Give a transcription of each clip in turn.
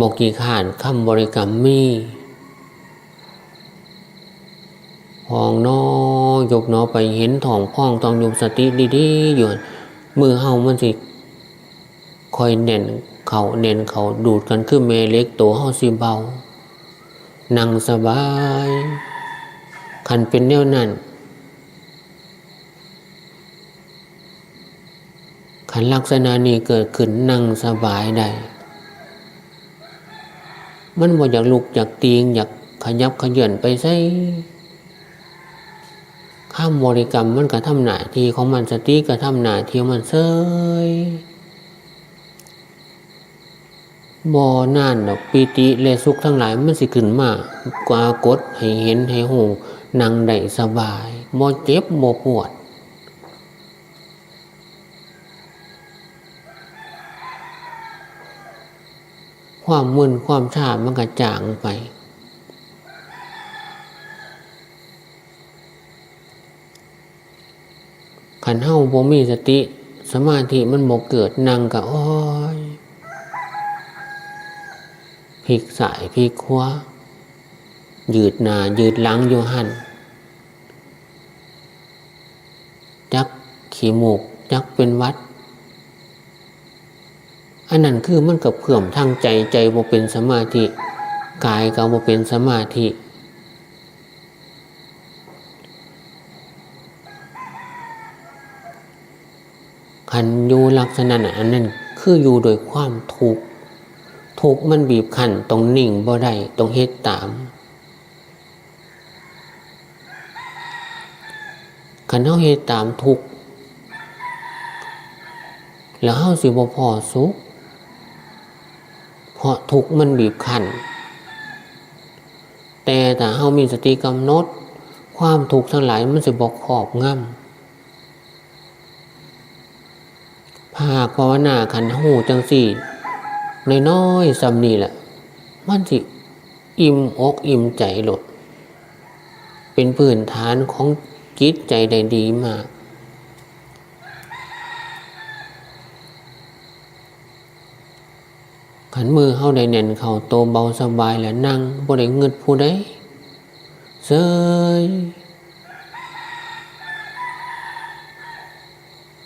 โมกีขานคำบริกรรมมีพองนอยกนอไปเห็นทองพองต้องอยู่สติดีๆอยู่มือเฮามันสิคอยเน่นเขาเน่นเขาดูดกันคือเมเล็กตัวเฮาสิเบา นั่งสบาย คันเป็นแนวนั้นขันลักษณะนี้เกิดขึ้นนั่งสบายได้ มันบ่าอยากลุกอยากตีงอยากขยับขยื่นไปใส่ข้ามบริกรรมมันก็ทำหน้าที่ของมันสติก็ทำหน้าที่มันเซยบ่นานดอกปีติและสุขทั้งหลายมันสิขึ้นมากว่ากดให้เห็นให้หูนั่งได้สบายบ่เจ็บบ่ปวด ความมึนความชามันก็จางไป ขันเฮาบ่มีสติ สมาธิมันบ่เกิดนั่งกะอ้อยพลิกสายพลิกขวายืดหน้ายืดหลังอยู่หันจักขี้มูกจักเป็นวัด อันนั้นคือมันกับเพื่อมทางใจใจบ่เป็นสมาธิกายก็บ่เป็นสมาธิขันอยู่ลักษณะนั้นอันนั้นคืออยู่โดยความทุกข์ทุกข์มันบีบคั้นตรงนิ่งบ่ได้ตรงเฮ็ดตามขันเฮาเฮ็ดตามทุกข์แล้วเฮาสิบ่พอสุข เพราะทุกมันบีบคั้นแต่ถ้าเฮามีสติกำหนด ความทุกข์ทั้งหลายมันสิบอกขอบง่ำภาคภาวนาขันหูจังสี่น้อยๆสำนีแหละมันสิอิ่มอกอิ่มใจหลด เป็นพื้นฐานของจิตใจได้ดีมาก ขันมือเข้าได้แน่นเข่าโตเบาสบายแล้วนั่งบ่ได้เงิดผู้ใดเซย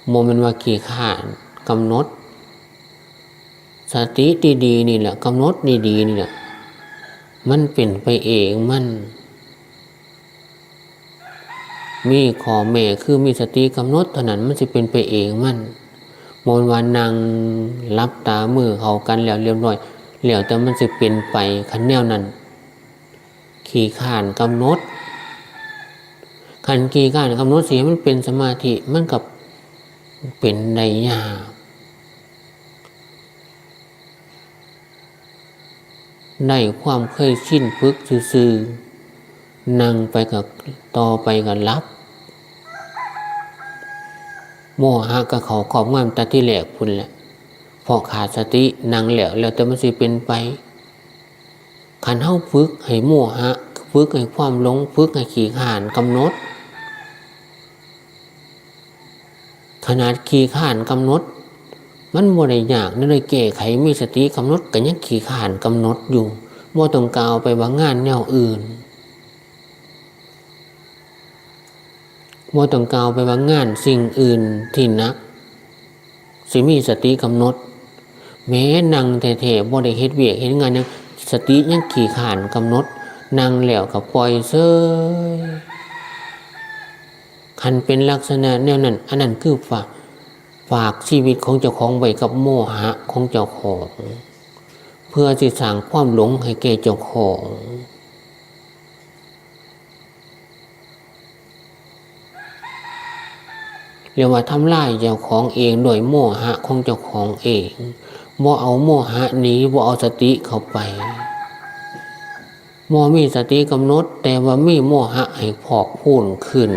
โมเมนว่าขี่ขานกำหนด สติดีๆนี่แหละกำหนดดีๆนี่แหละมันเป็นไปเองมัน มีขอแม่คือมีสติกำหนดเท่านั้นมันจะเป็นไปเองมัน มนวานังรับตามือเขากันแล้วเรียบร้อยแล้วแต่มันจะเป็นไปคันแนวนั้น ขี่ขานกำหนดขันขี่ขานกำหนดเสียมันเป็นสมาธิมันกับเป็นในยากได้ความเคยชินพึกซื่อนั่งไปกับต่อไปกับรับ โมหะกับเขาขอบงามตาที่แหลกพุ่นแหละพอขาดสตินั่งแหลวแล้วแต่มันสิเป็นไปขันเท้าฝึกให้โมหะฝึกให้ความหลงฝึกให้ขี่ขานกำหนด ขนาดขี่ขานกำหนด มันบ่ได้ยากนั่นเลยแก้ไขมีสติกำหนดก็ยังขี่ขานกำหนดอยู่บ่ต้องกล่าวไปว่างานแนวอื่น บ่ต้องกล่าวไปว่างานสิ่งอื่นที่นัก สิมีสติกำหนด แม้นั่งแท้ๆบ่ได้เฮ็ดเวียกเฮ็ดงานยังสติยังขี่ขานกำหนดนั่งแล้วก็ปล่อยเซยคันเป็นลักษณะแนวนั้น อันนั้นคือฝากฝากชีวิตของเจ้าของไว้กับโมหะของเจ้าของ เพื่อจะสร้างความหลงให้แก่เจ้าของ เรียกว่าทำลายเจ้าของเองโดยโมหะของเจ้าของเองบ่เอาโมหะนี้บ่เอาสติเข้าไปบ่มีสติกำหนด แต่ว่ามีโมหะให้พอกพูนขึ้น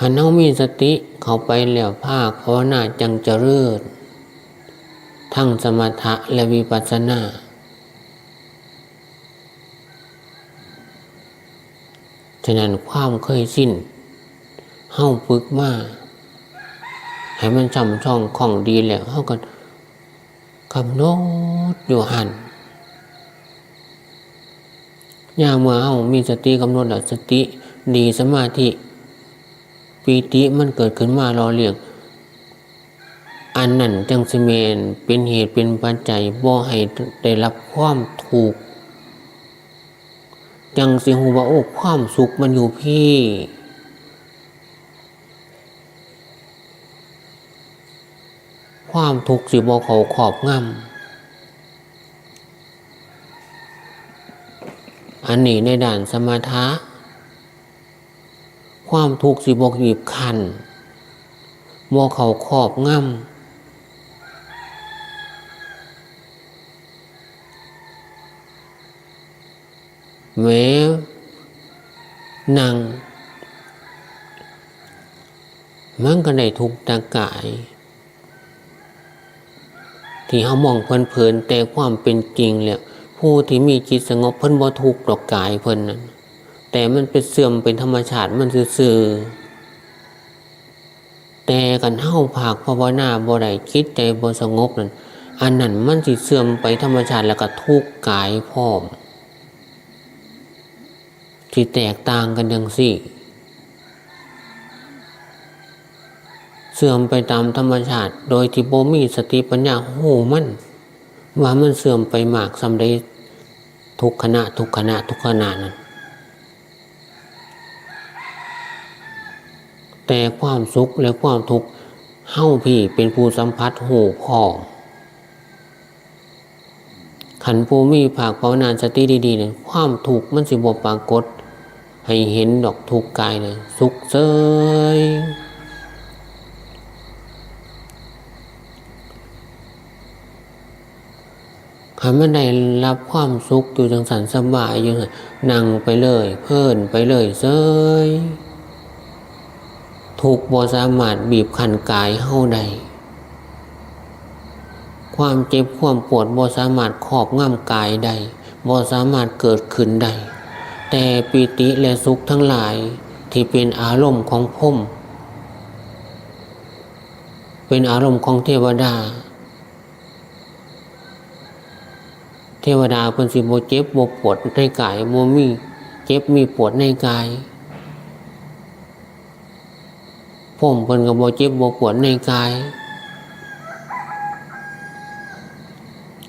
หันเฮามีสติเข้าไปแล้วภาคภาวนาจังเจริญ ทั้งสมถะและวิปัสสนา ฉะนั้นความเคยสิ้นเฮาฝึกมาให้มันจำช่องของดีแล้วเฮาก็กำหนดอยู่หันยามเมื่อเฮามีสติกำหนดแล้วสติดีสมาธิปีติมันเกิดขึ้นมารอเรียงอันนั้นจังสเมนเป็นเหตุเป็นปัจจัยบ่ให้ได้รับความถูก จังสิหูว่าโอ้ความสุขมันอยู่พี่ ความทุกข์สิบ่เขาขอบงำอันนี้ในด่านสมาธิความทุกข์สิบ่บีบคันบ่เขาขอบงำ แม้นั่งมันก็ได้ทุกตากาย ที่เขามองเพลินๆแต่ความเป็นจริงแล้วผู้ที่มีจิตสงบเพิ่นบ่ทุกข์ดอกกายเพิ่นนั้นแต่มันเป็นเสื่อมเป็นธรรมชาติมันซื่อแต่กันเฮาภาคภาวนาบ่ได้คิดใจบ่สงบนั่นอันนั้นมันสิเสื่อมไปธรรมชาติแล้วก็ทุกข์กายพร้อม ที่แตกต่างกันดังสี่ เสื่อมไปตามธรรมชาติ โดยที่โบมีสติปัญญาโหมัน ว่ามันเสื่อมไปมากสำได้ทุกขณะทุกขณะทุกขณะนั้นแต่ความสุขและความทุกข์เฮ้าพี่เป็นผู้สัมผัสหูพ่อขันภูมีภาคภาวนาสติดีๆเนี่ยความถูกข์มันสิบปรากฏ ให้เห็นดอกทุกกายเลยสุขเซยขันมันได้รับความสุขอยู่จังสันสบายอยู่นั่งไปเลย เพิ่นไปเลยเซยทุกบ่สามารถบีบคั้นกายเฮาได้ความเจ็บความปวดบ่สามารถครอบงำกายได้บ่สามารถเกิดขึ้นได้ แต่ปีติและสุขทั้งหลายที่เป็นอารมณ์ของพมเป็นอารมณ์ของเทวดา เทวดาเป็นสิบ่เจ็บบ่ปวดในกายบ่มีเจ็บมีปวดในกายพมเป็นกับบ่เจ็บบ่ปวดในกาย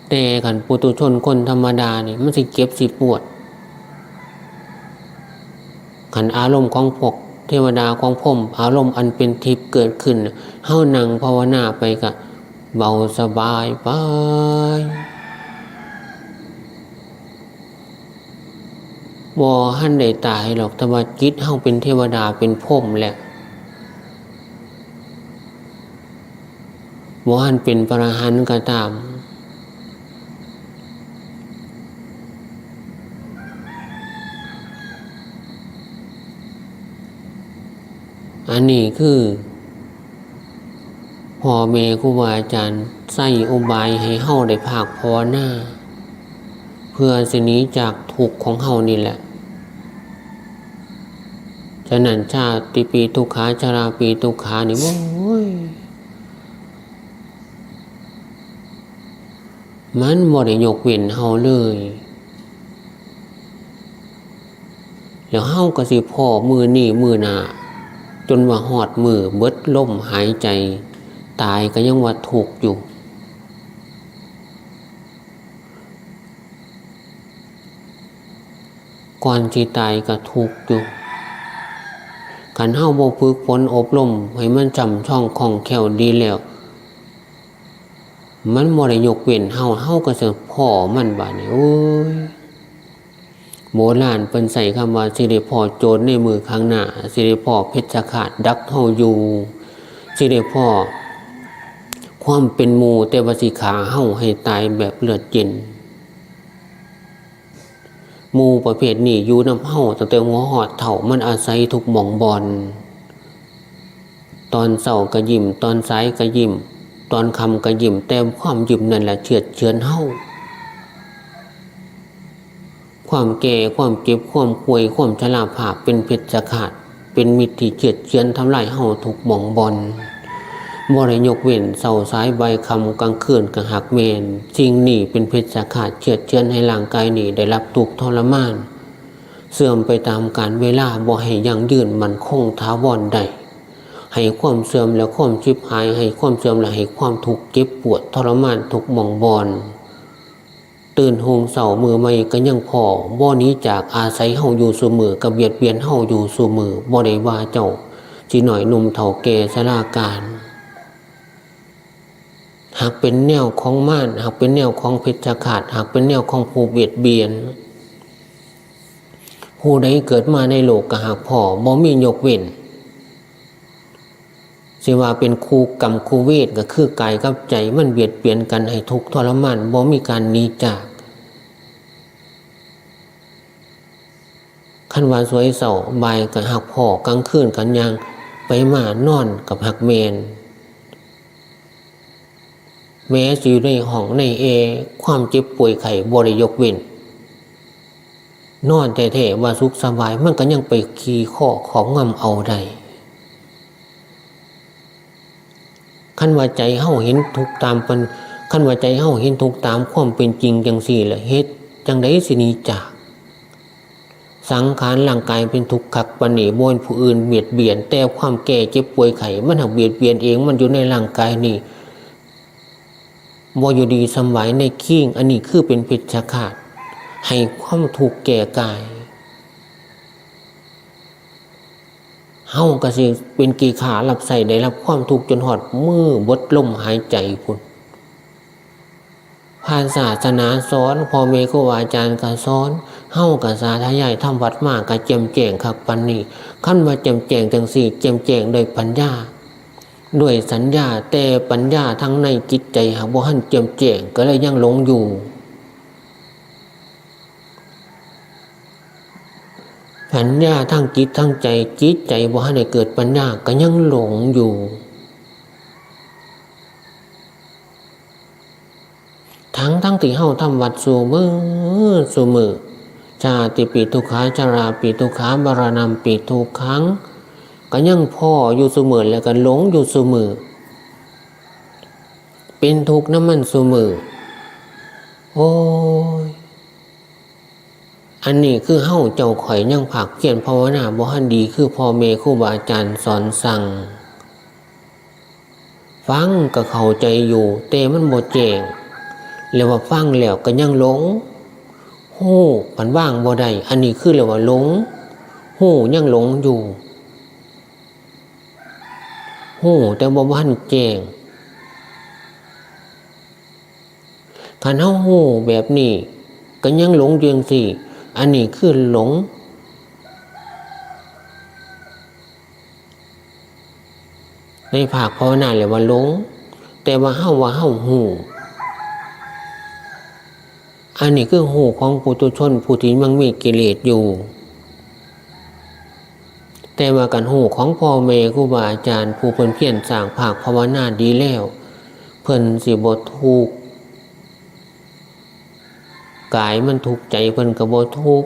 แต่ขันปุตุชนคนธรรมดาเนี่ยมันสิเก็บสิปวด ขันอารมณ์ของพวกเทวดาของพมอารมณ์อันเป็นทิพย์เกิดขึ้นเฮานั่งภาวนาไปกะเบาสบายไปบ่หันได้ตายหรอกแต่ว่าจิตเฮาเป็นเทวดาเป็นพมแหละบ่หันเป็นพระหันก็ตาม อันนี้คือพ่อแม่ครูบาอาจารย์ใส่อุบายให้เฮาได้ภาคพอหน้า เพื่อสินี้จากทุกข์ของเฮานี่แหละฉะนั้นชาติปีทุกขาชาราปีทุกขานี่โอ้ยมันบ่ได้ยกเว้นเฮาเลย แล้วเฮาก็สิพ่อมือนี่มือหน้า จนว่าหอดมือเบิดล่มหายใจ ตายก็ยังว่าถูกอยู่ ก่อนที่ตายก็ถูกอยู่การเฮ้าบ่ฝึกฝนอบรมให้มันจำช่องของแขวดีแล้ว มันบ่ได้ยกเว้นเฮาเฮาก็จะพ่อมันบาดนี้โอ้ย โบราณเป็นใส่คำว่าสิริพ่อโจรในมือข้างหน้าสิริพ่อเพชรขาดดักเฮาอยู่สิริพ่อความเป็นมูแต่ว่าสิขาเฮาให้ตายแบบเลือดเย็นมูประเภทนี้อยู่น้ำเฮาตั้งแต่หัวหอดเถ่ามันอาศัยทุกหม่องบอลตอนเสาร์ก็ยิ้มตอนสายก็ยิ้มตอนคำก็ยิ้มแต่ความยิมนั่นแหละเฉือดเฉือนเฮา ความแก่ความเจ็บความป่วยความชราภาพเป็นเพชฌฆาตเป็นเป็นมิตรที่เจียดเจียนทำลายเฮาทุกหม่องบอลบ่ได้ยกเว้นเสาสายใบคำกลางคืนกระหักเมนสิ่งนี้เป็นเพชฌฆาตเจียดเจียนให้ร่างกายนี้ได้รับทุกทรมาน เสื่อมไปตามกาลเวลาบ่ให้ยังยืนมันคงท้าวรได้ให้ความเสื่อมและความชิบหายให้ความเสื่อมและให้ความทุกข์เจ็บปวดทรมานทุกหม่องบอน ตื่นหงเสามือไม่ก็ยังพอบ่หนี้จากอาศัยเฮาอยู่เสมอกับเบียดเบียนเฮาอยู่เสมอบ่ได้ว่าเจ้าจีหน่อยหนุ่มเฒ่าแก่สลาการหากเป็นแนวของม่านหากเป็นแนวของเพชฌฆาตหากเป็นแนวของผู้เบียดเบียน ผู้ใดเกิดมาในโลกกะหากพ่อบ่มียกเว้นสิว่าเป็นครูกรรมครูเวทก็คือกายกับใจมันเบียดเบียนกันให้ทุกข์ทรมานบ่มีการหนีจาก ขันวาสวยเสาบายกับหักพ่อกลางคืนกันยังไปมานอนกับหักเมน แม้จะอยู่ในห้องในเอ ความเจ็บป่วยไข้บริยกเว้นนอนแต่เทว่าสุขสบายมันก็ยังไปขี่ข้อของงำเอาได้ขั้นว่าใจเฮาเห็นทุกตามเป็นขั้นว่าใจเฮาเห็นทุกตามความเป็นจริงจังสี่ละเฮ็ดจังไดสินีจาก สังขารร่างกายเป็นทุกข์ขักปนีบนผู้อื่นเบียดเบียน แต่ความแก่เจ็บป่วยไข้มันหักเบียดเบียนเองมันอยู่ในร่างกายนี่บ่อยู่ดีสำไหวในขี้งอันนี้คือเป็นเพชฌฆาตให้ความถูกแก่กายเฮาก็สิเป็นกีขารับใส่ได้รับความทุกข์จนหอดมือบดลมหายใจพุ่นผ่านศาสนาสอนพ่อเมครูอาจารย์ก็สอน เฮากับสาธยายทำวัดมากกับเจมแจงคักปันนี้ขั้นว่าเจมแจงจังสี่เจมแจงโดยปัญญาด้วยสัญญาแต่ปัญญาทั้งในจิตใจหากบ่หันเจมแจงก็เลยยังหลงอยู่ปัญญาทั้งจิตทั้งใจจิตใจบ่ให้ได้เกิดปัญญาก็ยังหลงอยู่ ทั้งทั้งที่เฮาทำวัดสู่มือสู่มือ ชาติปีทุกขาจาราปีทุกขาบารณามปีทุกครั้งก็ยังพ่ออยู่เสมอแล้วก็หลงอยู่เสมอเป็นทุกข์น้ำมันเสมอโอ้ยอันนี้คือเฮ้าเจ้าข่อยยังผักเพียนภาวนาบ่ฮันดีคือพ่อเมครูบาอาจารย์สอนสั่ง ฟังก็เข้าใจอยู่แต่มันบ่แจงเรียกว่าฟังแล้วก็ยังหลง หู้มันว่างบ่ได้อันนี้คือเรียกว่าหลงหู้ยังหลงอยู่หู้แต่บ่ทันแจ้งคันเฮาหู้แบบนี้ก็ยังหลงอยู่จังซี่ อันนี้คือหลง ในภาคภาวนาเลยว่าหลง แต่ว่าเฮาว่าเฮาหู อันนี้คือหูของปุถุชนผู้ที่มันมีกิเลสอยู่ แต่ว่ากันหูของพ่อเมครูบาอาจารย์ผู้เพิ่นเพียรสร้างภาคภาวนาดีแล้ว เพิ่นสิบ่ทุกข์กายมันทุกข์ใจเพิ่นก็บ่ทุก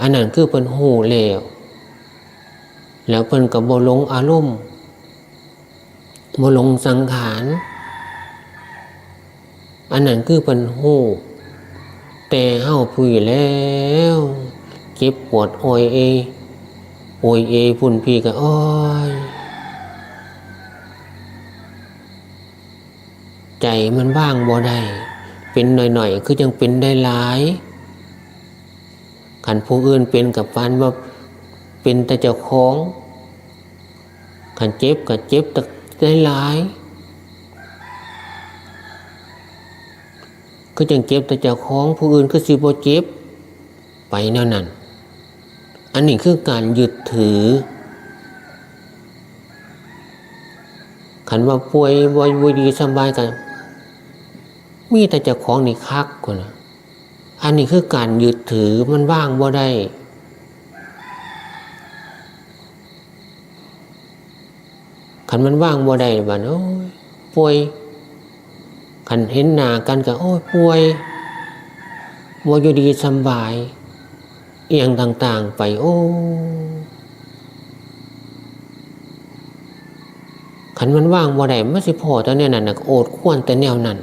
อันนั้นคือเพิ่นหูแล้วแล้วเพิ่นก็บ่หลงอารมณ์บ่หลงสังขาร อันนั้นคือเพิ่นหูแต่เฮาผู้อยู่แล้วเจ็บปวดโอยเอโอยเอพุ่นพี่ก็อ้อยใจมันบ้างบ่ได้เป็นหน่อยๆคือยังเป็นได้หลายขันผู้อื่นเป็นกับฟันว่าเป็นแต่เจ้าของขันเจ็บกับเจ็บแต่ได้หลาย ก็จังเจ็บแต่เจ้าของผู้อื่นก็สิบ่เจ็บ ไปแนวนั้น อันนี้คือการยึดถือขันว่าป่วยบ่อยดีสบายกัน มีแต่เจ้าของนี่คักกว่านะอันนี้คือการยึดถือมันว่างบ่ได้ขันมันว่างบ่ได้บ้านโอ้ยป่วย ขันเห็นหนากันกัโอ้ยป่วยบวอยู่ดีสบาย เอียงต่างๆไปโอ้ขันมันว่างบ่ได้ม่สิพอแต่เนี้ยนั่นนะโอดควรแต่แนวนั้น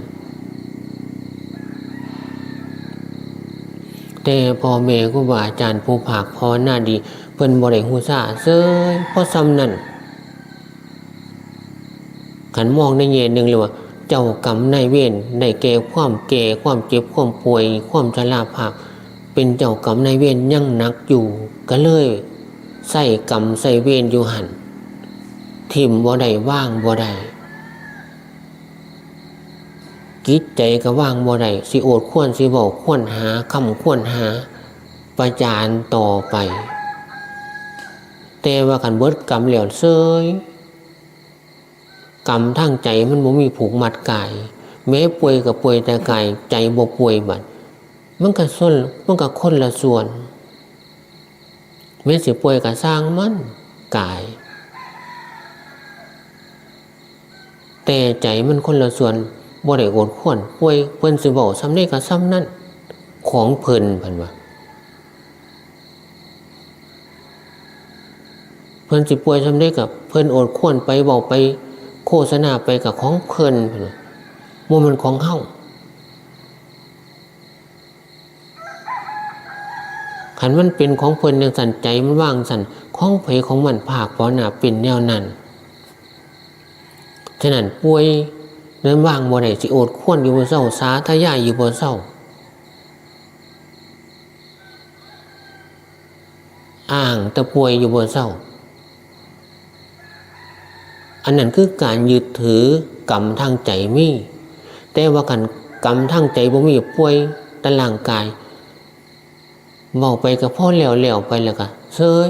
แต่พ่อแม่ก็ว่าอาจารย์ผู้ผากพอหน้าดี เพิ่นบ่ได้ฮู้ซาเซยพ่อซ้ำนั่นขันมองในเย็นหนึ่งเลยว่า เจ้ากรรมนายเวรได้แก่ความแก่ความเจ็บความป่วย ความชราภาพ เป็นเจ้ากรรมนายเวรยังหนักอยู่ ก็เลยใส่กรรมใส่เวรอยู่หันทิมบ่ได้ว่างบ่ได้กิจใจก็ว่างบ่ได้สิโอดควรสิบอกควรหาคำควรหา ประจานต่อไป แต่ว่าขันเบิดกรรมเหลวเซย รรมทั้งใจมันบ่มีผูกมัดกาย แม้ป่วยกับป่วยแต่กายใจบ่ป่วยบัดมันก็ส่วนมันก็คนละส่วน แม้สิป่วยก็สร้างมันกาย แต่ใจมันคนละส่วนบ่ได้โอดควรป่วยเพิ่นสิบอกซ้ำนี้ก็ซ้ำนั่นของเพิ่นพิ่นว่าเพิ่นสิป่วยซ้ำนี้กับเพิ่นโอดควรไปบอกไป โฆษณาไปกับของเพิ่นเพิ่นว่าบ่แมันของเฮาขันมันเป็นของเพลินยังสันใจมันว่างสันของเพของมันภาคเพราะหนาเป็นแนวนั้นฉะนั้นป่วยเนื้อว่างบ่ได้สิโอดควนอยู่บนเศร้าสาทายาอยู่บนเศร้าอ่างตะป่วยอยู่บนเศร้า อันนั้นคือการยึดถือกรรมทางใจมีแต่ว่ากันกรรมทางใจบ่มีป่วยแตะร่างกายเมาไปกับพ่อเหลวเหลวๆไปแล้วก็เซย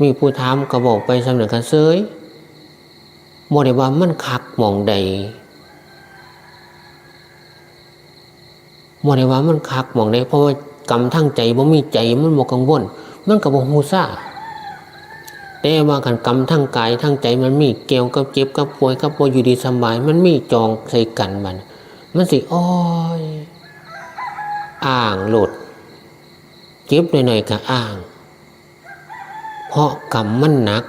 มีผู้ถามก็บอกไปสำเร็จกันเซยบ่ได้ว่ามันคักหมองใดบ่ได้ว่ามันคักหมองใดเพราะว่ากรรมทั้งใจบ่มีใจมันบ่กังวล มันก็บ่ฮู้ซ่าแต่ว่ากันกรรมทั้งกายทั้งใจมันมีเกี่ยวกับเจ็บกับป่วยกับบ่อยู่ดีสบาย มันมีจองใส่กันมัน มันสิอ้อยอ่างหลุดเจ็บหน่อยๆก็อ่าง เพราะกรรมมันหนัก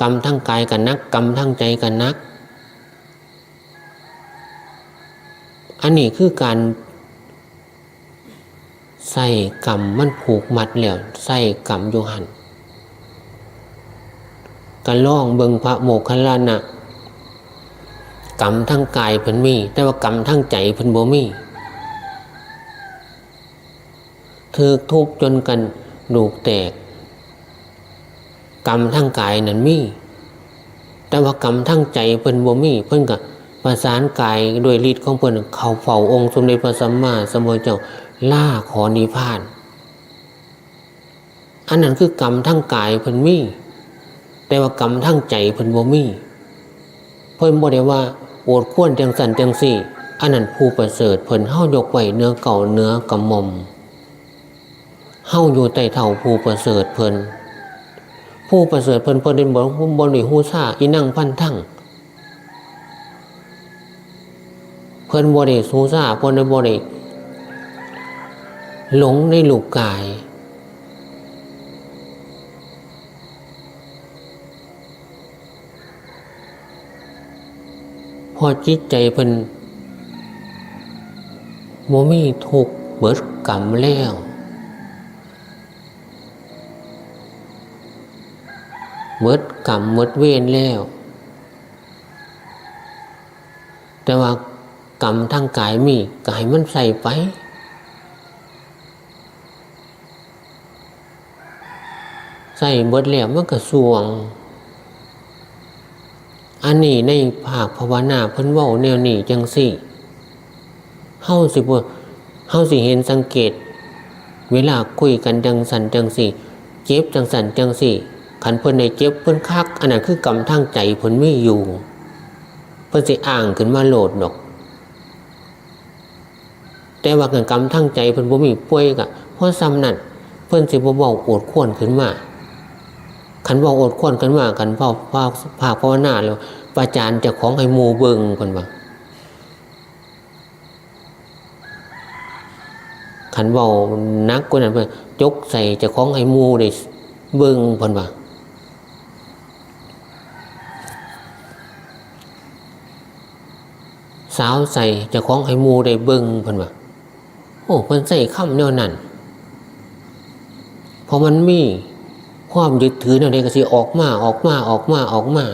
กรรมทั้งกายกันนัก กรรมทั้งใจกันนัก อันนี้คือการ ใส่กรรมมันผูกมัดแล้วใส่กรรมอยู่หันกันล่องเบิงพระโมคคัลลานะกรรมทั้งกายเพิ่นมี แต่ว่ากรรมทั้งใจเพิ่นบ่มีถือทุบจนกันดูกแตก กรรมทั้งกายนั้นมี แต่ว่ากรรมทั้งใจเพิ่นบ่มี เพิ่นก็ประสานกายโดยฤทธิ์ของเพิ่นเขาเฝ้าองค์สมเด็จพระสัมมาสัมพุทธเจ้า ล่าขอนิพพาน อันนั้นคือกรรมทั้งกายเพิ่นมี แต่ว่ากรรมทั้งใจเพิ่นบ่มี เพิ่นบ่ได้ว่าโอดควรจังสันจังสี่อันนั้นผู้ประเสริฐเพิ่นเฮายกไว้เนื้อเก่าเนื้อกำมอมเฮาอยู่ใต้เท่าผู้ประเสริฐเพิ่นผู้ประเสริฐเพิ่นเพิ่นเป็นบ่บ่ได้ฮู้ซ่าอีนั่งพันทั้งเพิ่นบ่ได้ฮู้ซ่าเพิ่นบ่ได้ หลงในลูกกาย พอจิตใจเพิ่นโมมีทุกเบิดกรรมแล้วเบิดกรรมเบิดเวรแล้ว แต่ว่ากรรมทางกายมีกายมันใส่ไป ใส่เบิดแล้วมันก็สวง อันนี้ในภาคภาวนาเพิ่นว้าแนวนี้จังสี่เฮาสิบ่เฮาสิเห็นสังเกต เวลาคุยกันจังสันจังสี่ เจ็บจังสันจังสี่ขันเพิ่นในเจ็บเพิ่นคัก อันนั้นคือกรรมทางใจเพิ่นไม่อยู่ เพิ่นสิอ่างขึ้นมาโหลดดอก แต่ว่ากันกรรมทางใจเพิ่นบ่มีป่วยกะเพราะซ้ำนั่นเพิ่นสิบ่เว้าโอดควรขึ้นมา ขันบอกอดควรกันว่ากันพ่อภาคภาคภาวนาแล้วประจานจะของให้มูเบิงกันว่าขันเบานักกว่านั้นเพิ่นจกใส่จะของให้มูได้เบิงเพิ่นว่าสาวใส่จะของให้มูได้เบิงเพิ่นว่าโอ้เพิ่นใส่คำแนวนั้นเพราะมันมี ความยึดถือแนวใดก็สิออกมาออกมาออกมาออกมา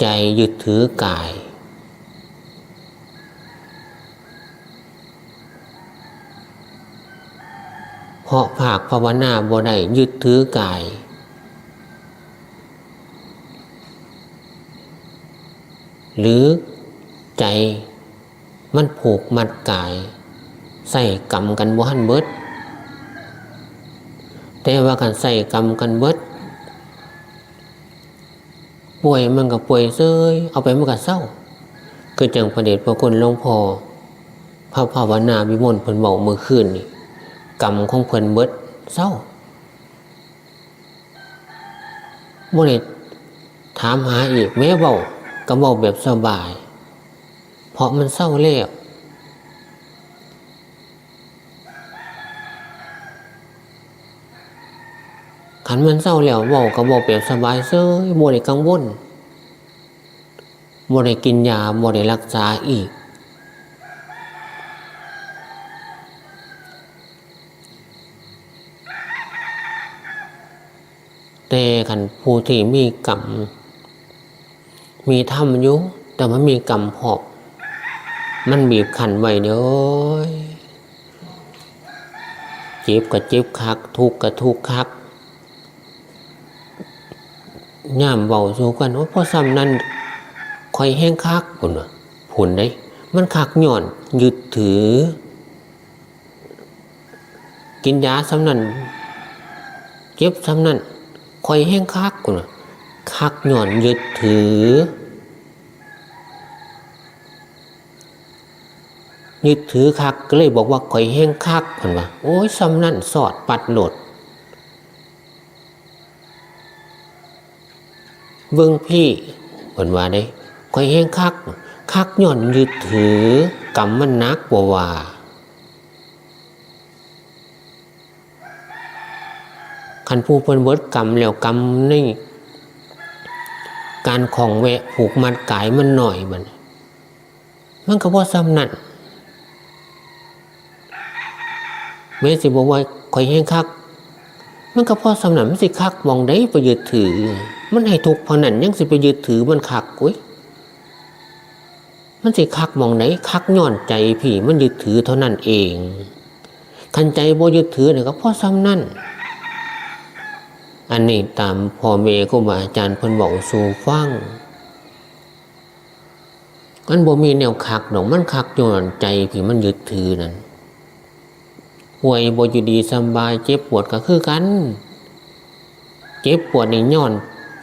ใจยึดถือกาย เพราะภาคภาวนาบ่ได้ยึดถือกายหรือใจมันผูกมัดกาย ใส่กรรมกันบ่หันเบิด แต่ว่าการใส่กรรมกันเบิดป่วยมันก็ป่วยเซยเอาไปมันก็เศร้า คือจังประเดชพระคุณหลวงพ่อพระภาวนาวิมลเพิ่นบอกเมื่อคืนนี่กรรมของเพิ่นเบิดเศร้าบ่ได้ถามหาอีกแม้เบาก็เบาแบบสบาย เพราะมันเศร้าแล้ว ขันมันเศร้าแล้วเบาก็เบาแบบสบายเซยบ่ได้กังวลบ่ได้กินยาบ่ได้รักษาอีก แต่ขันผู้ที่มีกรรมมีธรรมอยู่แต่มันมีกรรมพอบมันบีบขันไว้เด้อเจ็บก็เจ็บคัก ทุกข์ก็ทุกข์คัก ย่ามเบาสู่กันว่าพราะซ้ำนั้นคอยแห้งคักผุล่ะผุนได้ มันคักหย่อนยึดถือ กินยาซ้ำนั้นเจ็บซ้ำนั้นคอยแห้งคักผุล่ะคักหย่อนยึดถือ ยึดถือคักก็เลยบอกว่าข่อยแห้งคักผนว่าโอ้ยซ้ำนั่นสอดปัดโหลด เบิ่งพี่ผนว่าได้ข่อยแห้งคัก คักย่อนยึดถือกรรมมันนักบ่ว่าคันผู้เพิ่นเบิดกรรมแล้วกรรมนี่การของแวะผูกมัดกายมันหน่อยมันมันก็บ่ซ้ำนั่นแม่สิบอกว่าข่อยแห้งคัก มันก็พอสำนันมันสิคักมองได้ไปยึดถือ มันให้ทุกพอนั้นยังสิไปยึดถือมันคักกุ้ยมันสิคักมองไหนคักย้อนใจพี่มันยึดถือเท่านั้นเอง คันใจบ่ยึดถือเนี่ยก็พอซ้ำนั่นอันนี้ตามพ่อเมย์ครูบาอาจารย์เพิ่นบอกสู่ฟังมันบ่มีแนวคักดอกมันคักย้อนใจพี่มันยึดถือนั่นป่วยบ่อยู่ดีสบายเจ็บปวดก็คือกัน เจ็บปวดนี่ย้อน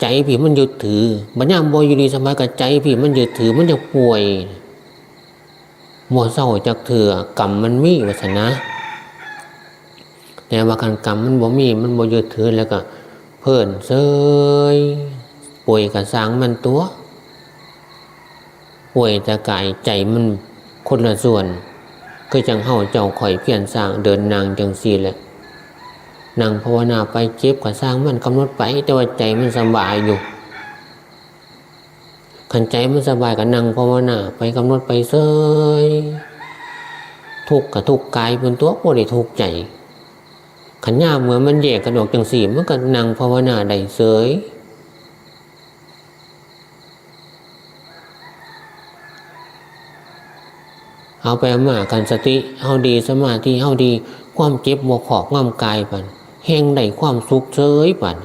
ใจผีมันยึดถือบัญญัติบ่อยู่ดีสำบายกับใจผีมันยึดถือมันจะป่วยหมัวเศร้าจากเถื่อกรรมมันมีวาสนะ แต่ว่าการกรรมมันบ่มีมันบ่ยึดถือแล้วก็ เพิ่นเซยป่วยกับสร้างมันตัว ป่วยแต่กายใจมันคนละส่วนก็จังเฮาเจ้าข่อยเพียรสร้างเดินนางจังสีแหละ นางภาวนาไปเจ็บก็สร้างมันกำหนดไป แต่ว่าใจมันสบายอยู่ขันใจมันสบายกับนางภาวนาไปกำหนดไปเซยทุกข์กับทุกข์กายเป็นตัวบ่ได้ทุกข์ใจขันยาเหมือนมันแยกกระดกจังสีมันก็นางภาวนาได้เสยเอาไปมากันสติเฮาดีสมาธิเฮาดีความเจ็บบ่ขอกง่ำกายปัน แห่งได้ความสุขเฉยปัน